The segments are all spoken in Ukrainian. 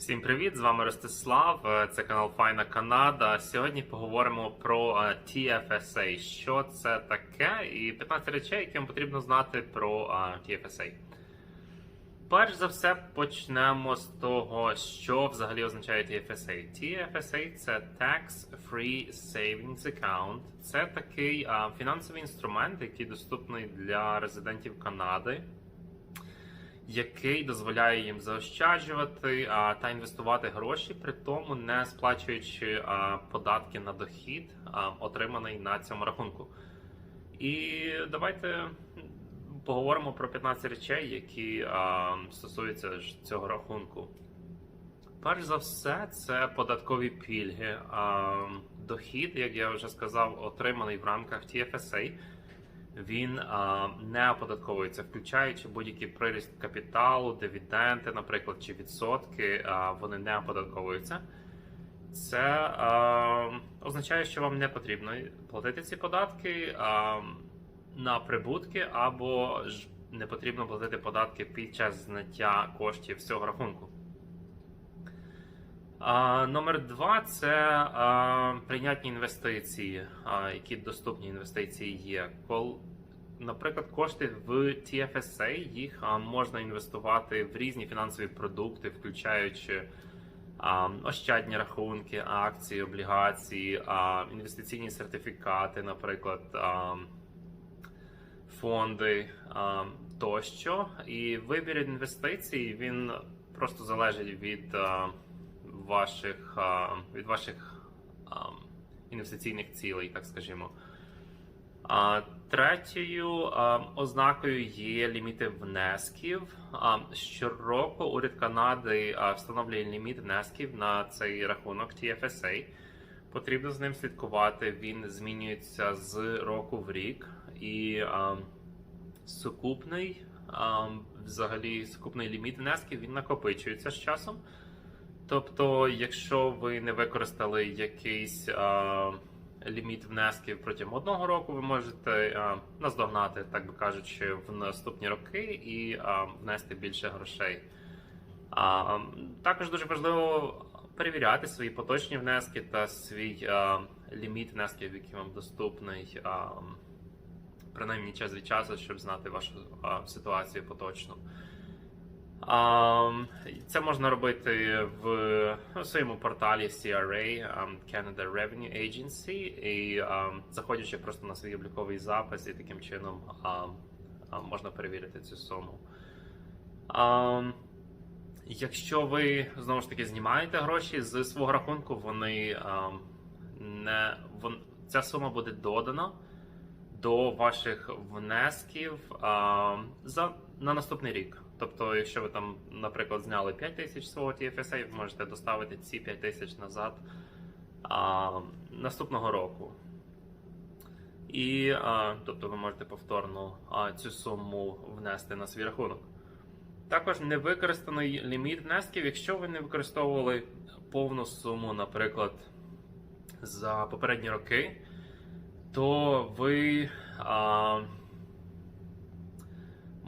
Всім привіт! З вами Ростислав. е, Це канал Файна Канада. Сьогодні поговоримо про е, TFSA. Що це таке, і 15 речей, які вам потрібно знати про е, TFSA. Перш за все, почнемо з того, що взагалі означає TFSA. TFSA це Tax Free Savings Account. Це такий е, фінансовий інструмент, який доступний для резидентів Канади який дозволяє їм заощаджувати а, та інвестувати гроші, при тому не сплачуючи а, податки на дохід, а, отриманий на цьому рахунку. І давайте поговоримо про 15 речей, які а, стосуються цього рахунку. Перш за все, це податкові пільги. А, дохід, як я вже сказав, отриманий в рамках TFSA він а, не оподатковується, включаючи будь-який приріст капіталу, дивіденди, наприклад, чи відсотки, а, вони не оподатковуються. Це а, означає, що вам не потрібно платити ці податки а, на прибутки, або ж не потрібно платити податки під час зняття коштів з цього рахунку. Номер два це а, прийнятні інвестиції, а, які доступні інвестиції є. Кол, наприклад, кошти в TFSA їх а, можна інвестувати в різні фінансові продукти, включаючи а, ощадні рахунки, акції, облігації, а, інвестиційні сертифікати, наприклад, а, фонди а, тощо. І вибір інвестицій він просто залежить від. А, ваших від ваших інвестиційних цілей, так скажімо. Третьою ознакою є ліміти внесків. Щороку уряд Канади встановлює ліміт внесків на цей рахунок TFSA. Потрібно з ним слідкувати. Він змінюється з року в рік, і сукупний, взагалі, сукупний ліміт внесків він накопичується з часом. Тобто, якщо ви не використали якийсь а, ліміт внесків протягом одного року, ви можете а, наздогнати, так би кажучи, в наступні роки і а, внести більше грошей. А, також дуже важливо перевіряти свої поточні внески та свій а, ліміт внесків, який вам доступний, а, принаймні час від часу, щоб знати вашу а, ситуацію поточну. Це можна робити в своєму порталі CRA Canada Revenue Agency і заходячи просто на свій обліковий запис, і таким чином можна перевірити цю суму. Якщо ви знову ж таки знімаєте гроші з свого рахунку, вони не вон, ця сума буде додана до ваших внесків за на наступний рік. Тобто, якщо ви там, наприклад, зняли 5 тисяч свого TFSA, ви можете доставити ці 5 тисяч назад а, наступного року. І а, тобто ви можете повторно а, цю суму внести на свій рахунок. Також невикористаний ліміт внесків, якщо ви не використовували повну суму, наприклад, за попередні роки, то ви. А,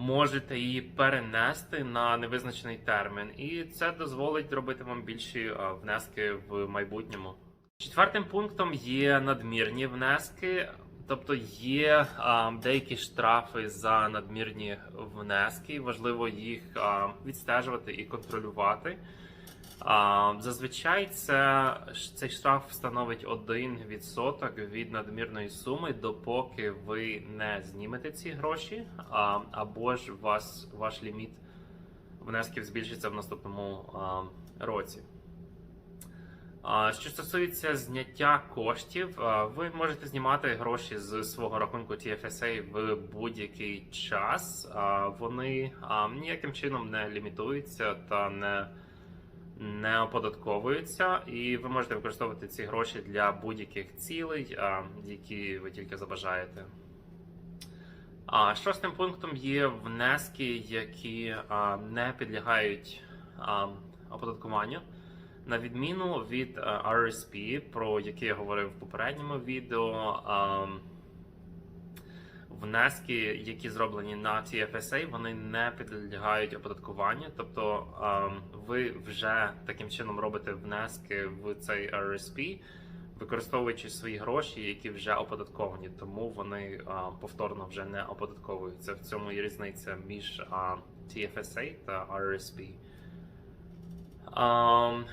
можете її перенести на невизначений термін, і це дозволить робити вам більші внески в майбутньому. Четвертим пунктом є надмірні внески, тобто є а, деякі штрафи за надмірні внески. Важливо їх а, відстежувати і контролювати. Зазвичай це, цей штраф становить 1% від надмірної суми, допоки ви не знімете ці гроші, або ж вас, ваш ліміт внесків збільшиться в наступному році. Що стосується зняття коштів, ви можете знімати гроші з свого рахунку TFSA в будь-який час. Вони ніяким чином не лімітуються та не не оподатковуються, і ви можете використовувати ці гроші для будь-яких цілей, які ви тільки забажаєте. А шостим пунктом є внески, які не підлягають оподаткуванню. На відміну від RSP, про яке я говорив в попередньому відео, внески, які зроблені на TFSA, вони не підлягають оподаткуванню. Тобто ем, ви вже таким чином робите внески в цей RSP, використовуючи свої гроші, які вже оподатковані, тому вони е, повторно вже не оподатковуються. В цьому є різниця між е, TFSA та RSP.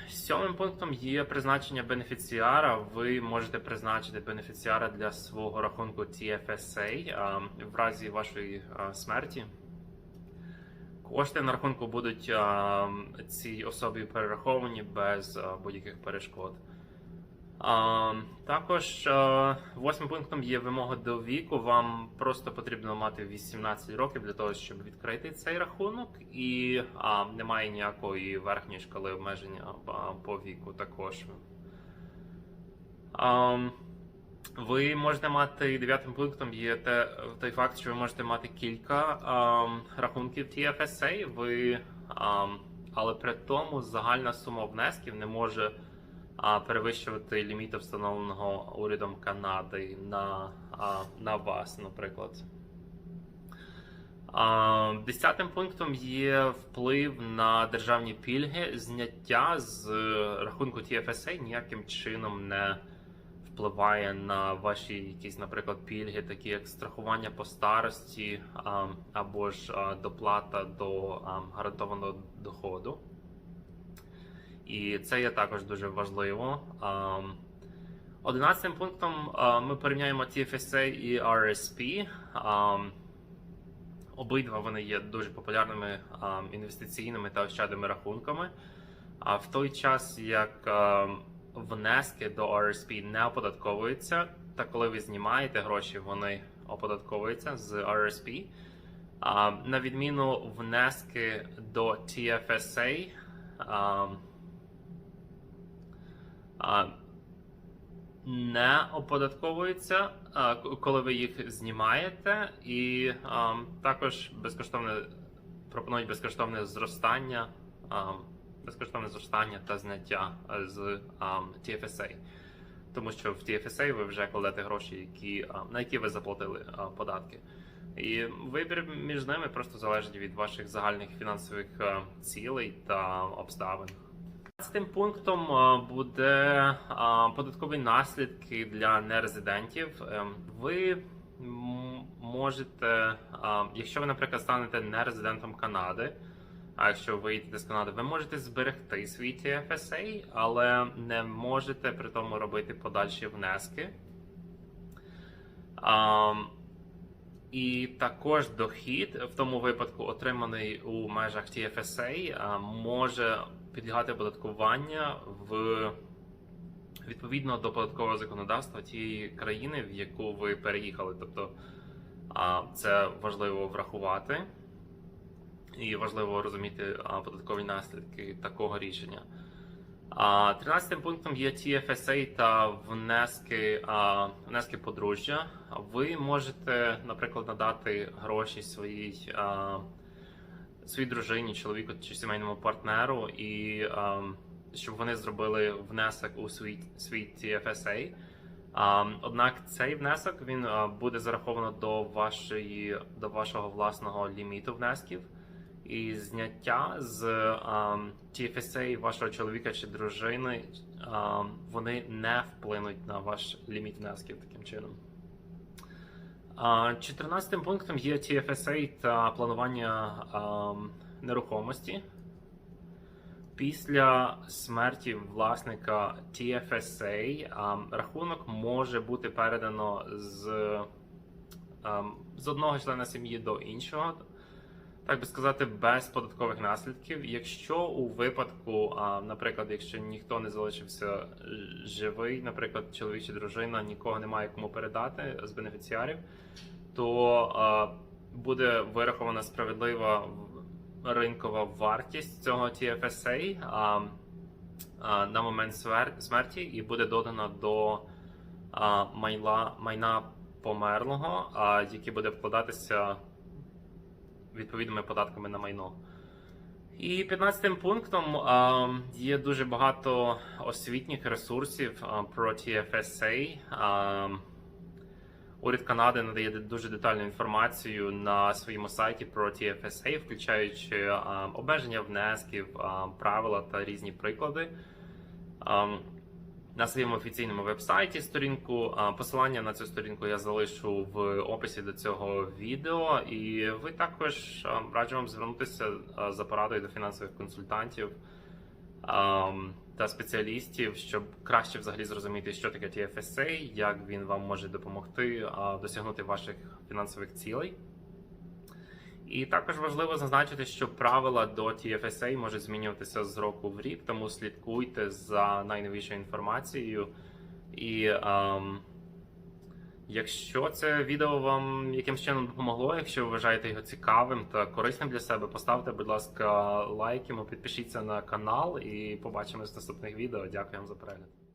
Сьомим пунктом є призначення бенефіціара. Ви можете призначити бенефіціара для свого рахунку TFSA в разі вашої смерті. Кошти на рахунку будуть цій особі перераховані без будь-яких перешкод. Також е, восьмим пунктом є вимога до віку. Вам просто потрібно мати 18 років для того, щоб відкрити цей рахунок, і а, немає ніякої верхньої шкали обмеження а, по віку також. Ем, ви можете мати дев'ятим пунктом є те, той факт, що ви можете мати кілька ем, рахунків TFSA, ви, ем, але при тому загальна сума внесків не може а, перевищувати ліміти встановленого урядом Канади на, на вас, наприклад. Десятим пунктом є вплив на державні пільги. Зняття з рахунку TFSA ніяким чином не впливає на ваші якісь, наприклад, пільги, такі як страхування по старості або ж доплата до гарантованого доходу. І це є також дуже важливо. Ам, Одинадцятим пунктом ми порівняємо TFSA і RSP. Обидва вони є дуже популярними інвестиційними та ощадними рахунками. А в той час як внески до RSP не оподатковуються, та коли ви знімаєте гроші, вони оподатковуються з RSP. На відміну внески до TFSA. Не оподатковуються, коли ви їх знімаєте, і також безкоштовне пропонують безкоштовне зростання, безкоштовне зростання та зняття з TFSA. Тому що в TFSA ви вже кладете гроші, які, на які ви заплатили податки. І вибір між ними просто залежить від ваших загальних фінансових цілей та обставин. 15 пунктом е, буде е, податкові наслідки для нерезидентів. Ем, Ви можете, е, якщо ви, наприклад, станете нерезидентом Канади, а якщо ви виїдете з Канади, ви можете зберегти свій TFSA, але не можете при тому робити подальші внески. І також дохід в тому випадку, отриманий у межах TFSA, може підлягати оподаткування в відповідно до податкового законодавства тієї країни, в яку ви переїхали. Тобто це важливо врахувати і важливо розуміти податкові наслідки такого рішення. А 13 пунктом є TFSA та внески, внески подружжя. Ви можете, наприклад, надати гроші своїй, своїй дружині, чоловіку чи сімейному партнеру, і а, щоб вони зробили внесок у свій, свій TFSA. А, однак цей внесок він а, буде зараховано до вашої до вашого власного ліміту внесків. І зняття з ем, TFSA вашого чоловіка чи дружини ем, вони не вплинуть на ваш ліміт внесків таким чином. А, 14 пунктом є TFSA та планування нерухомості. Після смерті власника TFSA рахунок може бути передано з, з одного члена сім'ї до іншого так би сказати, без податкових наслідків. Якщо у випадку, наприклад, якщо ніхто не залишився живий, наприклад, чоловік чи дружина, нікого немає кому передати з бенефіціарів, то буде вирахована справедлива ринкова вартість цього TFSA на момент смерті і буде додана до а, майна, майна померлого, а, який буде вкладатися відповідними податками на майно. І 15 пунктом а, є дуже багато освітніх ресурсів а, про TFSA. А, Уряд Канади надає дуже детальну інформацію на своєму сайті про TFSA, включаючи е, обмеження внесків, е, правила та різні приклади. Ем, на своєму офіційному вебсайті сторінку. Посилання на цю сторінку я залишу в описі до цього відео. І ви також раджу вам звернутися за порадою до фінансових консультантів та спеціалістів, щоб краще взагалі зрозуміти, що таке TFSA, як він вам може допомогти досягнути ваших фінансових цілей. І також важливо зазначити, що правила до TFSA можуть змінюватися з року в рік, тому слідкуйте за найновішою інформацією. І ем, якщо це відео вам якимось чином допомогло, якщо ви вважаєте його цікавим та корисним для себе, поставте, будь ласка, лайк йому, підпишіться на канал і побачимось в наступних відео. Дякую вам за перегляд.